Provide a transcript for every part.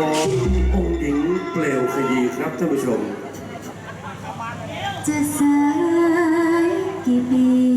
ขององค์หญิงเปลวขยีครับท่านผู้ชม จะสายกี่ปี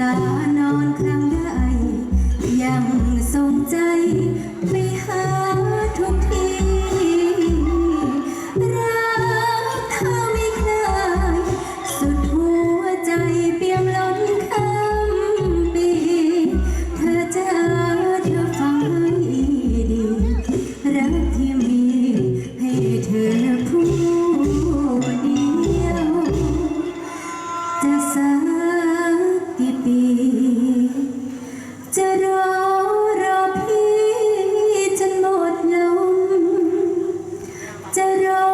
ตานอนครั้งใดยังทรงใจไปหา จ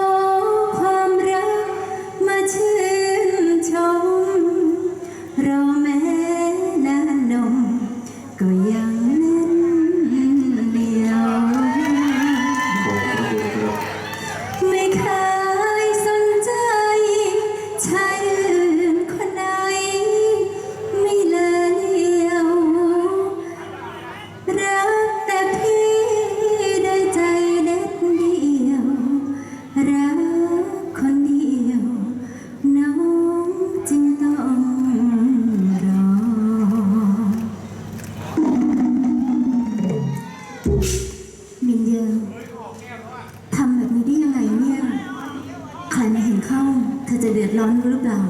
ร้อนหรือเปล่า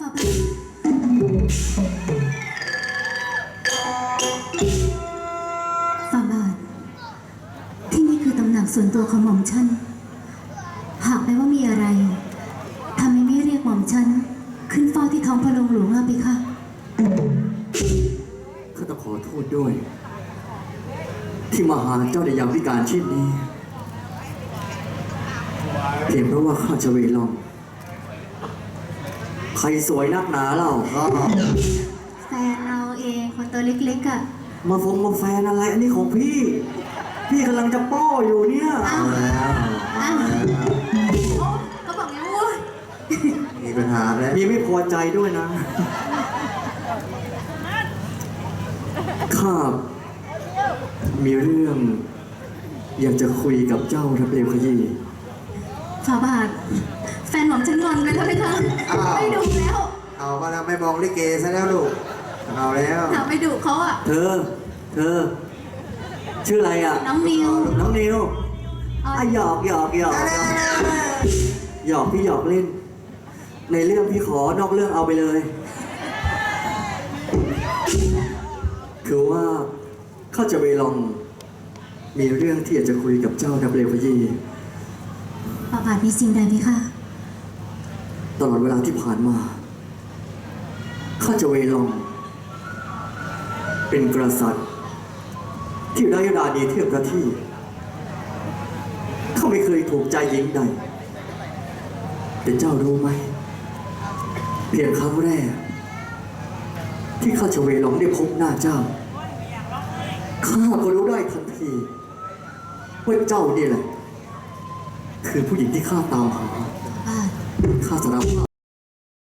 ฝากไปฝาบาท ที่นี่คือตำหนักส่วนตัวของหม่อมฉัน หากแม้ว่ามีอะไรทำไมไม่เรียกหม่อมฉัน ขึ้นเฝ้าที่ท้องพระโรงหลวงอะพี่คะข้าต้องขอโทษด้วย ที่มาหาเจ้าในยามวิการเช่นนี้ เพียงเพราะว่าข้าจะเวลอง ใครสวยนักหนาเล่าก็แฟนเราเองคนตัวเล็กๆอะมาฟงมาแฟนอะไร อันนี้ของพี่ พี่กำลังจะป้ออยู่เนี่ยอ้าวแล้วอ้าวโอ้เขาบอกไงวุ้ยมีปัญหาแล้วมีไม่พอใจด้วยนะข้ามีเรื่อง อยากจะคุยกับเจ้าระเบียวขยี้ ฝาบาท แฟนหม่อมฉันงอนไปแล้วไหมคะไม่ดุแล้วเอาก็แล้วไม่มองลิเกซะแล้วลูก เอาแล้ว ถามไม่ดุเขาอะ เธอ เธอ ชื่ออะไรอะ น้องนิวน้องนิวอ๋ออะหยอกหยอกหยอกหยอกหยอกพี่หยอกเล่น ในเรื่องพี่ขอนอกเรื่องเอาไปเลย คือว่าข้าจะไปลอง มีเรื่องที่อยากจะคุยกับเจ้าดับเบิลพ ยีฝาบาทมีสิ่งใดไหมคะตลอดเวลาที่ผ่านมา ข้าจะเวลอง เป็นกษัตริย์ ที่ได้ดาดีเทียบกับที่เขาไม่เคยถูกใจหญิงใด แต่เจ้ารู้ไหม เพียงครั้งแรก ที่ข้าจะเวลองได้พบหน้าเจ้า ข้าก็รู้ได้ทันที ว่าเจ้านี่แหละ คือผู้หญิงที่ข้าตามหาบ้านข้าสารภาพ